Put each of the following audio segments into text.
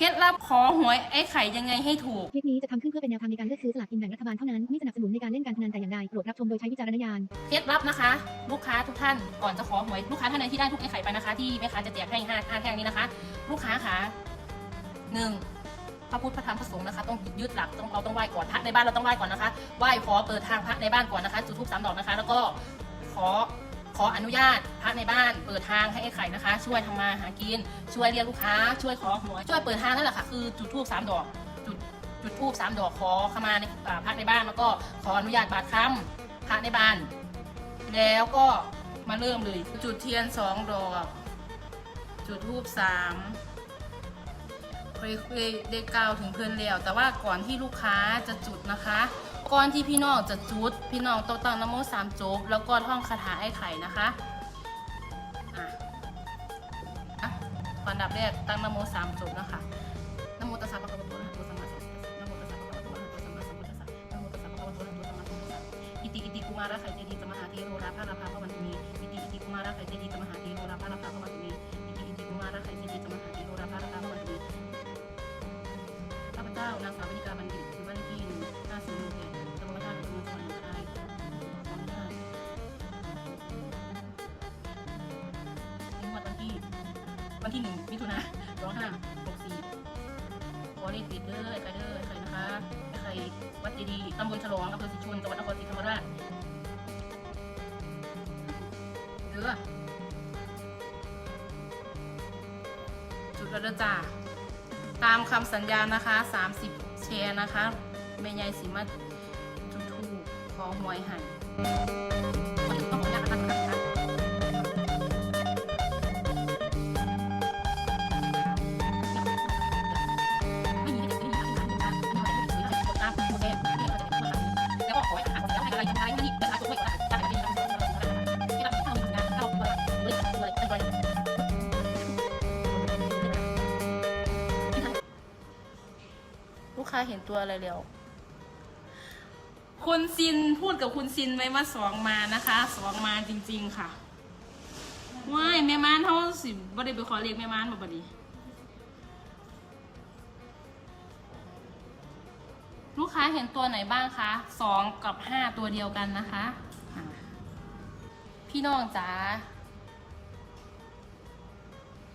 เคล็ดลับขอหวยไอ้ไข่ยังไงให้ถูก คลิปนี้จะทำขึ้นเพื่อเป็นแนวทางในการเลือกซื้อสลากกินแบ่งรัฐบาลเท่านั้น ไม่สนับสนุนในการเล่นการพนันแต่อย่างใด โปรดรับชมโดยใช้วิจารณญาณ เคล็ดลับนะคะ ลูกค้าทุกท่านก่อนจะขอหวยลูกค้าท่านใดที่ได้ทุกไอ้ไข่ไปนะคะที่แม่ค้าจะแจกให้ห้าห้าแท่งนี้นะคะ ลูกค้าคะหนึ่งพระพุทธพระธรรมพระสงฆ์นะคะต้องยึดหลักต้องเราต้องไหว้ก่อนพระในบ้านเราต้องไหว้ก่อนนะคะไหว้ขอเปิดทางพระในบ้านก่อนนะคะจุดธูปสามดอกนะคะ แล้วก็ขอข ออนุญาตพระในบ้านเปิดทางให้ไอ้ไข่นะคะ ช่วยทำมาหากิน ช่วยเรียกลูกค้า ช่วยขอหวยช่วยเปิดทางนั่นแหละค่ะ คือจุดธูปสามดอก จุดจุดธูปสามดอกขอเข้ามาในพระในบ้านแล้วก็ขออนุญาตบาดคำพระในบ้าน แล้วก็มาเริ่มเลย จุดเทียนสองดอก จุดทูบสามเคยเคยได้กล่าวถึงเพื่อนแล้วแต่ว่าก่อนที่ลูกค้าจะจุดนะคะ ก่อนที่พี่น้องจะจุด พี่น้องต้องตั้งนะโมสามจบ แล้วก็ท่องคาถาไอ้ไข่นะคะอะอะก่อนดับแรกตั้งนะโมสามจบนะคะนะโมตัสสะภะคะวะโตอะระหะโตสัมมาสัมพุทธัสสะนะโมตัสสะภะคะวะโตอะระหะโตสัมมาสัมพุทธัสสะนะโมตัสสะภะคะวะโตอะระหะโตสัมมาสัมพุทธัสสะอิติอิติกุมารไข่เจดีตมหาเทโรราภาราภาพระวันนีอิติอิติกุมารไข่เจดีตมหาเทโรราภาราภาพระวันนีอิติอิติกุมารไข่เจดีตมหาเทโรราภาราภาพระวันนีข้าพเจ้านางสาว วันที่หนึ่งมิถุนาสองห้าหกสี่ขอเลขติดเด้อไอ้ไข่เด้อไอ้ไข่นะคะไอ้ไข่วัดเจดีย์ตำบลฉลองอำเภอศรีชนจังหวัดนครศรีธรรมราชเด้อจุดแล้วเด้อจ้าตามคำสัญญานะคะ 30 แชร์นะคะแม่ยายสิมาจุดถูกขอหวยให้วัน ค้าเห็นตัวอะไรเร็วคุณซินพูดกับคุณซินไว้ว่าสองมานะคะสองมาจริง ๆค่ะว้ายแม่ม้านเท่าสิบ่ได้ไปขอเรียกแม่ม้านมาบ่ดีลูกค้าเห็นตัวไหนบ้างคะสองกับห้าตัวเดียวกันนะคะ พี่น้องจ๋า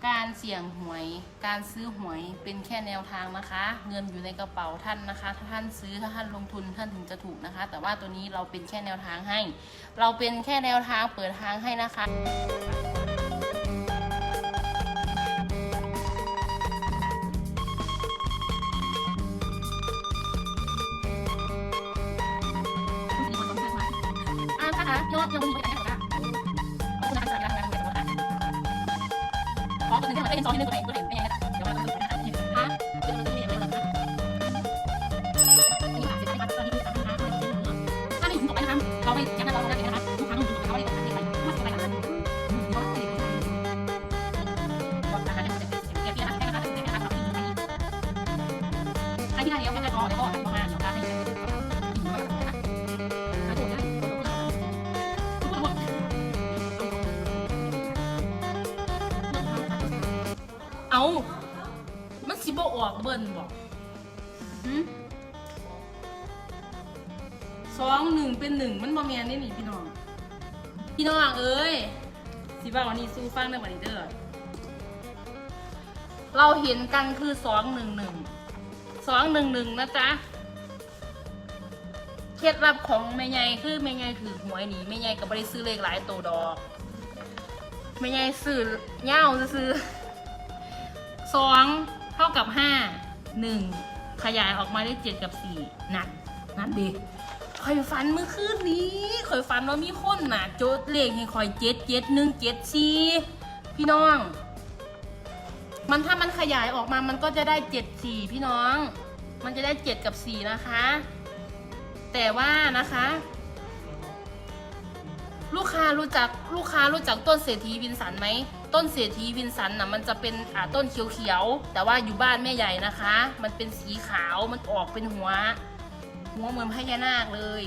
การเสี่ยงหวย การซื้อหวยเป็นแค่แนวทางนะคะ เงินอยู่ในกระเป๋าท่านนะคะ ถ้าท่านซื้อถ้าท่านลงทุนท่านถึงจะถูกนะคะ แต่ว่าตัวนี้เราเป็นแค่แนวทางให้ เราเป็นแค่แนวทางเปิดทางให้นะคะอ่านะคะยอดยังมี ที่มันได้เป็นซองที่หนึ่งตัวเองตัวเองเป็นยังไงนะเดี๋ยวเราจะดูนะคะฮะเดี๋ยวเราจะมีอะไรนะคะนี่ค่ะเสร็จแล้วนะคะตอนนี้คือสามนะคะถ้าไม่ถึงต่อไปนะคะเราไปยัดหน้าเราได้เลยนะคะทุกครั้งหนึ่งถึงต่อไปเขาได้เลยนะคะที่ไปมาสิบไปนะคะก็ติดก็นะคะเนี่ยจะเป็นเสียงเปลี่ยนนะคะให้นะคะให้นะคะให้ที่ได้แล้วแค่ก็แล้วก็ประมาณนะคะให้มา เอามันสิบ่ออกเบิ่นบอกสองหนึ่งเป็นหนึ่งมันบ่แมนนี่นี่พี่น้อง พี่น้องเอ้ย สิว่าวันนี้สู้ฟังได้วันนี้เด้อเราเห็นกันคือสองหนึ่งหนึ่งสองหนึ่งหนึ่งนะจ๊ะเคล็ดลับของแม่ใหญ่คือแม่ใหญ่ถือหวยหนีแม่ใหญ่ก็บ่ได้ซื้อเลขหลายตัวดอกแม่ใหญ่ซื้อเง่าซื้อ สองเท่ากับห้าหนึ่งขยายออกมาได้เจ็ดกับสี่นัดนัดดิคอยฝันเมื่อคืนนี้คอยฝันว่ามีคนน่ะโจทย์เลขให้คอยเจ็ดเจ็ดหนึ่งเจ็ดสี่พี่น้อง มันถ้ามันขยายออกมามันก็จะได้เจ็ดสี่พี่น้อง มันจะได้เจ็ดกับสี่นะคะ แต่ว่านะคะ ลูกค้ารู้จักลูกค้ารู้จักต้นเศรษฐีวินสันไหม ต้นเศรษฐีวินสันนะมันจะเป็นอ่าต้นเขียวๆ แต่ว่าอยู่บ้านแม่ใหญ่นะคะ มันเป็นสีขาว มันออกเป็นหัว หัวเหมือนพญานาคเลย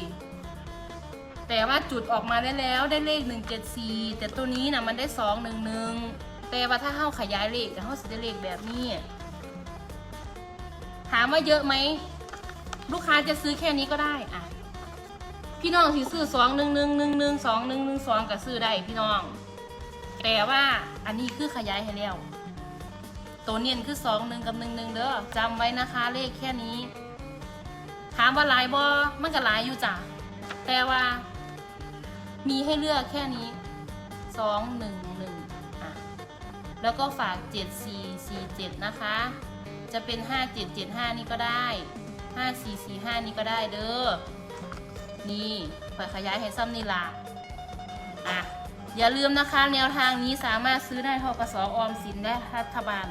แต่ว่าจุดออกมาได้แล้วได้เลขหนึ่งเจ็ดสี่แต่ตัวนี้นะมันได้สองหนึ่งหนึ่งแต่ว่าถ้าเข้าขยายเลขแต่เข้าสิได้เลขแบบนี้ ถามว่าเยอะไหม ลูกค้าจะซื้อแค่นี้ก็ได้อะพี่น้องที่ซื้อสองหนึ่งหนึ่งหนึ่งหนึ่งสองหนึ่งหนึ่งสองก็ซื้อได้พี่น้อง แต่ว่าอันนี้คือขยายให้แล้ว ตัวเนียนคือสองหนึ่งกับหนึ่งหนึ่งเด้อจำไว้นะคะเลขแค่นี้ ถามว่าหลายบอมันก็หลายอยู่จ้ะแต่ว่า มีให้เลือกแค่นี้สองหนึ่งหนึ่งอะแล้วก็ฝากเจ็ดสี่สี่เจ็ดนะคะ จะเป็นห้าเจ็ดเจ็ดห้านี่ก็ได้ห้าสี่สี่ห้านี่ก็ได้เด้อนี่ขยายให้ซ้ำนี่ละอะ อย่าลืมนะคะ แนวทางนี้สามารถซื้อได้ทกสออมสินและรัฐบาล